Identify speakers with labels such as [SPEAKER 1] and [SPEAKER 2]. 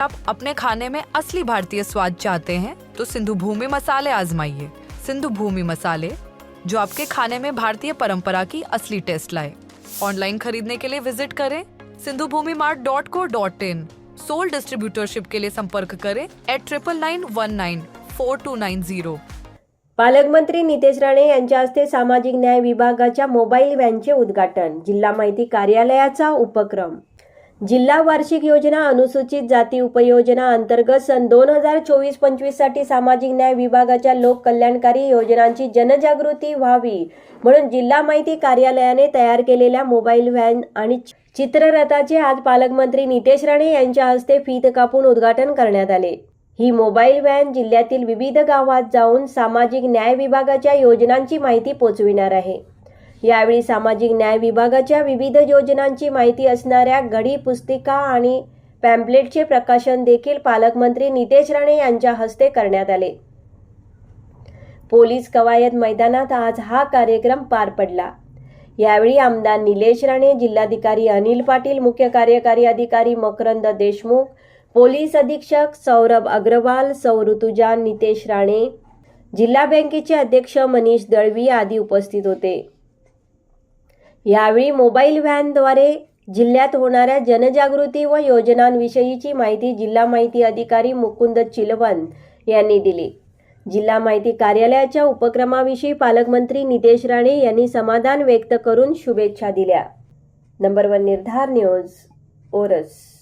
[SPEAKER 1] आप अपने खाने में असली भारतीय स्वाद चाहते हैं तो सिंधु भूमि मसाले आजमाइए। सिंधु भूमि मसाले जो आपके खाने में भारतीय परंपरा की असली टेस्ट लाए। ऑनलाइन खरीदने के लिए विजिट करें Sindhu Bhumi mart dot co dot in. Sole distributorship के लिए संपर्क करें at triple nine one nine four two nine zero
[SPEAKER 2] पालकमंत्री नितेश राणे यांच्या हस्ते सामाजिक न्याय विभागाच्या मोबाईल व्हॅनचे उद्घाटन जिल्हा माहिती कार्यालयाचा उपक्रम। जिल्हा वार्षिक योजना अनुसूचित जाती उपयोजना अंतर्गत सन दोन हजार चोवीस पंचवीससाठी सामाजिक न्याय विभागाच्या लोक कल्याणकारी योजनांची जनजागृती व्हावी म्हणून जिल्हा माहिती कार्यालयाने तयार केलेल्या मोबाईल व्हॅन आणि चित्ररथाचे आज पालकमंत्री नितेश राणे यांच्या हस्ते फीत कापून उद्घाटन करण्यात आले. ही मोबाईल व्हॅन जिल्ह्यातील विविध गावात जाऊन सामाजिक न्याय विभागाच्या योजनांची माहिती पोचविणार आहे. यावेळी सामाजिक न्याय विभागाच्या विविध योजनांची माहिती असणाऱ्या घडी पुस्तिका आणि पॅम्पलेटचे प्रकाशन देखील पालकमंत्री नितेश राणे यांच्या हस्ते करण्यात आले. पोलीस कवायत मैदानात आज हा कार्यक्रम पार पडला. यावेळी आमदार निलेश राणे जिल्हाधिकारी अनिल पाटील मुख्य कार्यकारी अधिकारी मकरंद देशमुख पोलीस अधीक्षक सौरभ अग्रवाल सौऋतुजा नितेश राणे जिल्हा बँकेचे अध्यक्ष मनीष दळवी आदी उपस्थित होते. यावेळी मोबाईल व्हॅनद्वारे जिल्ह्यात होणाऱ्या जनजागृती व योजनांविषयीची माहिती जिल्हा माहिती अधिकारी मुकुंद चिलवन यांनी दिली. जिल्हा माहिती कार्यालयाच्या उपक्रमाविषयी पालकमंत्री नितेश राणे यांनी समाधान व्यक्त करून शुभेच्छा दिल्या. नंबर वन निर्धार न्यूज ओरस.